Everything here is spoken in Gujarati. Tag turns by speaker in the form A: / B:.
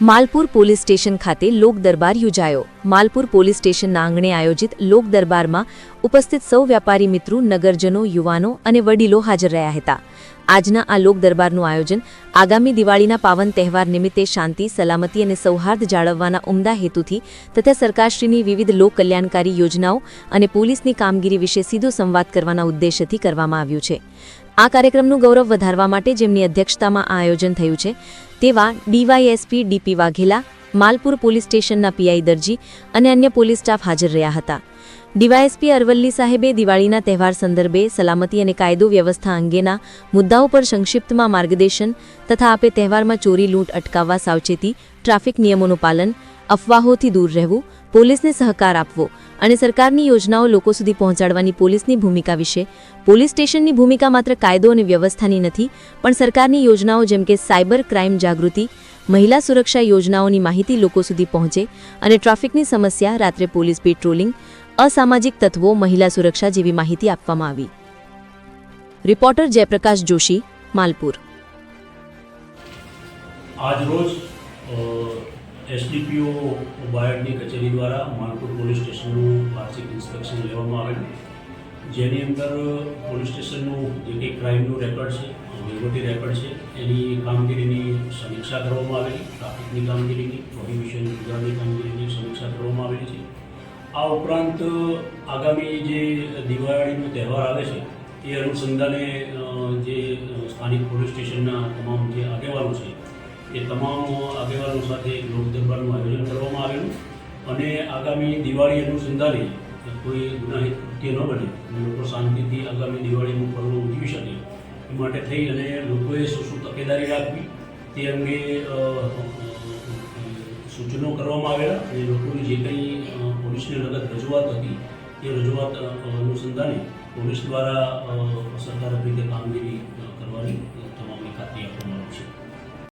A: માલપુર પોલીસ સ્ટેશન ખાતે લોક યોજાયો. માલપુર પોલીસ સ્ટેશનના આંગણે આયોજિત લોક દરબારમાં ઉપસ્થિત સૌ વ્યાપારી મિત્રો, નગરજનો, યુવાનો અને વડીલો હાજર રહ્યા હતા. આજના આ લોક દરબારનું આયોજન આગામી દિવાળીના પાવન તહેવાર નિમિત્તે શાંતિ, સલામતી અને સૌહાર્દ જાળવવાના ઉમદા હેતુથી તથા સરકારશ્રીની વિવિધ લોક કલ્યાણકારી યોજનાઓ અને પોલીસની કામગીરી વિશે સીધો સંવાદ કરવાના ઉદ્દેશ્યથી કરવામાં આવ્યું છે. આ કાર્યક્રમનું ગૌરવ વધારવા માટે જેમની અધ્યક્ષતામાં આ આયોજન થયું છે તેવા DYSP DP Vaghela, Malpur police સ્ટેશનના પીઆઈ દરજી અને અન્ય પોલીસ સ્ટાફ હાજર રહ્યા હતા. ડીવાયએસપી અરવલ્લી સાહેબે દિવાળીના તહેવાર સંદર્ભે સલામતી અને કાયદો વ્યવસ્થા અંગેના મુદ્દાઓ પર સંક્ષિપ્તમાં માર્ગદર્શન તથા આપે તહેવારમાં ચોરી લૂંટ અટકાવવા સાવચેતી, ટ્રાફિક નિયમોનું પાલન, અફવાહોથી દૂર રહેવું, પોલીસને સહકાર આપવો અને સરકારની યોજનાઓ લોકો સુધી પહોંચાડવાની પોલીસની ભૂમિકા વિશે. પોલીસ સ્ટેશનની ભૂમિકા માત્ર કાયદો અને વ્યવસ્થાની નથી, પણ સરકારની યોજનાઓ જેમ કે સાયબર ક્રાઇમ જાગૃતિ, મહિલા સુરક્ષા યોજનાઓની માહિતી લોકો સુધી પહોંચે અને ટ્રાફિકની સમસ્યા, રાત્રે પોલીસ પેટ્રોલિંગ, અસામાજિક તત્વો, મહિલા સુરક્ષા જેવી માહિતી આપવામાં આવી. રિપોર્ટર જયપ્રકાશ જોશી, માલપુર.
B: આજરોજ એસડીપીઓ બાયડની કચેરી દ્વારા માલપુર પોલીસ સ્ટેશનનું વાર્ષિક ઇન્સ્પેક્શન લેવામાં આવેલું. જેની અંદર પોલીસ સ્ટેશનનું જે કંઈ ક્રાઇમનું રેકોર્ડ છે વહીવટી રેકોર્ડ છે, એની કામગીરીની સમીક્ષા કરવામાં આવેલી, ટ્રાફિકની કામગીરીની, પ્રોહિબિશન ગુજરાતની કામગીરીની સમીક્ષા કરવામાં આવેલી છે. આ ઉપરાંત આગામી જે દિવાળીનો તહેવાર આવે છે, એ અનુસંધાને જે સ્થાનિક પોલીસ સ્ટેશનના તમામ જે આગેવાનો છે એ તમામ આગેવાનો સાથે એક આયોજન કરવામાં આવેલું. અને આગામી દિવાળી અનુસંધાને કોઈ ગુનાહિત કૃત્ય ન બને લોકો શાંતિથી આગામી દિવાળીનું પર્વ ઉજવી શકે. એ માટે થઈ અને લોકોએ શું શું તકેદારી રાખવી, તે અંગે સૂચનો કરવામાં આવેલા અને લોકોની જે કંઈ પોલીસને લગત રજૂઆત હતી, એ રજૂઆત અનુસંધાને પોલીસ દ્વારા અસરકારક રીતે કામગીરી કરવાની તમામની ખાતરી આપવામાં આવી છે